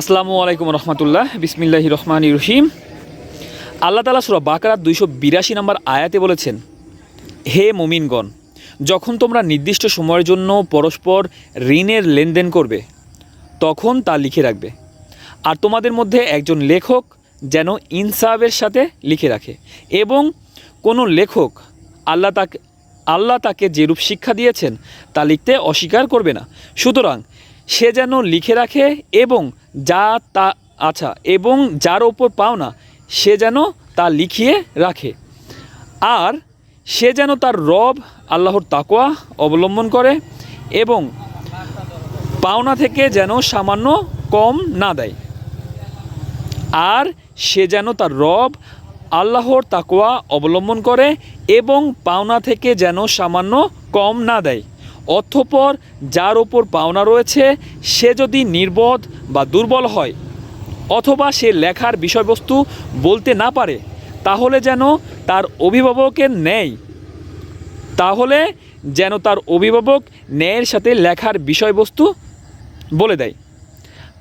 আসসালামু আলাইকুম রহমতুল্লাহ। বিসমিল্লাহি রহমান রহিম। আল্লাহ তালা সুরা বাকারাত দুইশো বিরাশি নম্বর আয়াতে বলেছেন, হে মমিনগণ, যখন তোমরা নির্দিষ্ট সময়ের জন্য পরস্পর ঋণের লেনদেন করবে, তখন তা লিখে রাখবে। আর তোমাদের মধ্যে একজন লেখক যেন ইনসাফের সাথে লিখে রাখে এবং কোনো লেখক আল্লাহ তাকে আল্লাহ তাকে যেরূপ শিক্ষা দিয়েছেন, তা লিখতে অস্বীকার করবে না। সুতরাং সে যেন লিখে রাখে এবং যা তা আচ্ছা এবং যার ওপর পাওনা, সে যেন তা লিখিয়ে রাখে। আর সে যেন তার রব, আল্লাহর তাকোয়া অবলম্বন করে এবং পাওনা থেকে যেন সামান্য কম না দেয়। আর সে যেন তার রব, আল্লাহর তাকোয়া অবলম্বন করে এবং পাওনা থেকে যেন সামান্য কম না দেয়। অথপর যার ওপর পাওনা রয়েছে, সে যদি নির্বোধ বা দুর্বল হয়, অথবা সে লেখার বিষয়বস্তু বলতে না পারে, তাহলে যেন তার অভিভাবকের ন্যায়, তাহলে যেন তার অভিভাবক ন্যায়ের সাথে লেখার বিষয়বস্তু বলে দেয়।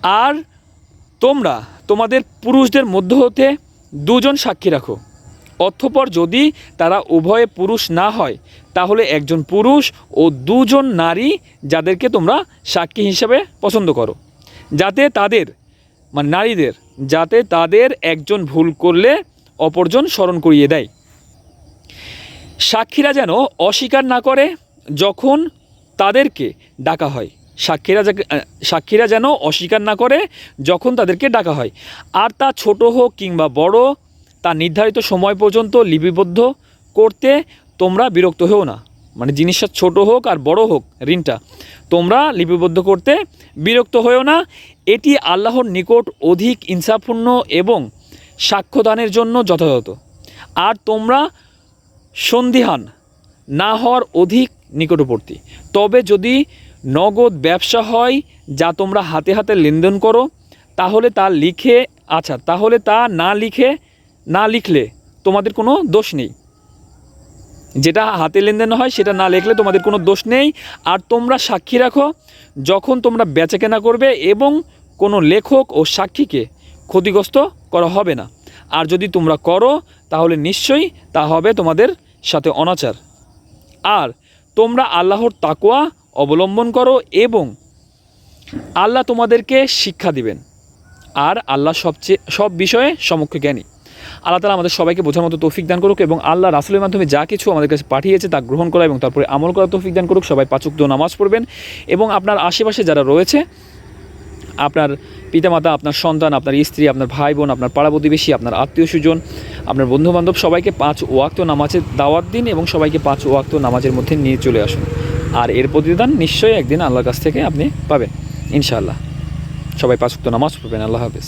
আর তোমরা তোমাদের পুরুষদের মধ্য হতে দুজন সাক্ষী রাখো। অথপর যদি তারা উভয়ে পুরুষ না হয়, তাহলে একজন পুরুষ ও দুজন নারী যাদেরকে তোমরা সাক্ষী হিসেবে পছন্দ করো। যাতে তাদের মানে নারীদের, যাতে তাদের একজন ভুল করলে অপরজন স্মরণ করিয়ে দেয়। সাক্ষীরা যেন অস্বীকার না করে যখন তাদেরকে ডাকা হয়। সাক্ষীরা সাক্ষীরা যেন অস্বীকার না করে যখন তাদেরকে ডাকা হয়। আর তা ছোট হোক কিংবা বড় তা নির্ধারিত সময় পর্যন্ত লিপিবদ্ধ করতে তোমরা বিরক্ত হও না। মানে জিনিসটা ছোট হোক আর বড় হোক, ঋণটা। তোমরা লিপিবদ্ধ করতে বিরক্ত হয়েও না। এটি আল্লাহর নিকট অধিক ইনসাফপূর্ণ এবং সাক্ষ্যদানের জন্য যথাযথ। আর তোমরা সন্দিহান না হওয়ার অধিক নিকটবর্তী। তবে যদি নগদ ব্যবসা হয় যা তোমরা হাতে হাতে লেনদেন করো, তাহলে তা লিখে আচ্ছা তাহলে তা না লিখে না লিখলে তোমাদের কোনো দোষ নেই। যেটা হাতে লেনদেন হয়, সেটা না লিখলে তোমাদের কোনো দোষ নেই। আর তোমরা সাক্ষী রাখো, যখন তোমরা বেচাকেনা করবে এবং কোনো লেখক ও সাক্ষীকে ক্ষতিগ্রস্ত করা হবে না। আর যদি তোমরা করো, তাহলে নিশ্চয়ই তা হবে তোমাদের সাথে অনাচার। আর তোমরা আল্লাহর তাকোয়া অবলম্বন করো এবং আল্লাহ তোমাদেরকে শিক্ষা দিবেন। আর আল্লাহ সবচেয়ে, সব বিষয়ে সমক্ষ জ্ঞানী। আল্লাহ তালা আমাদের সবাইকে বোঝার মতো তৌফিক দান করুক এবং আল্লাহ রাসুলের মাধ্যমে যা কিছু আমাদের কাছে পাঠিয়েছে তা গ্রহণ করা এবং তারপরে আমল করা তৌফিক দান করুক। সবাই পাচুক দো নামাজ পড়বেন এবং আপনার আশেপাশে যারা রয়েছে, আপনার পিতামাতা, আপনার সন্তান, আপনার স্ত্রী, আপনার ভাই বোন আপনার পাড়া প্রতিবেশী, আপনার আত্মীয় স্বজন, আপনার বন্ধুবান্ধব, সবাইকে পাঁচ ওয়াক্ত নামাজের দাওয়াত দিন এবং সবাইকে পাঁচ ওয়াক্ত নামাজের মধ্যে নিয়ে চলে আসুন। আর এর প্রতিদান নিশ্চয়ই একদিন আল্লাহর কাছ থেকে আপনি পাবেন, ইনশাআল্লাহ। সবাই পাঁচ ওয়াক্ত নামাজ পড়বেন, আল্লাহ হাফেজ।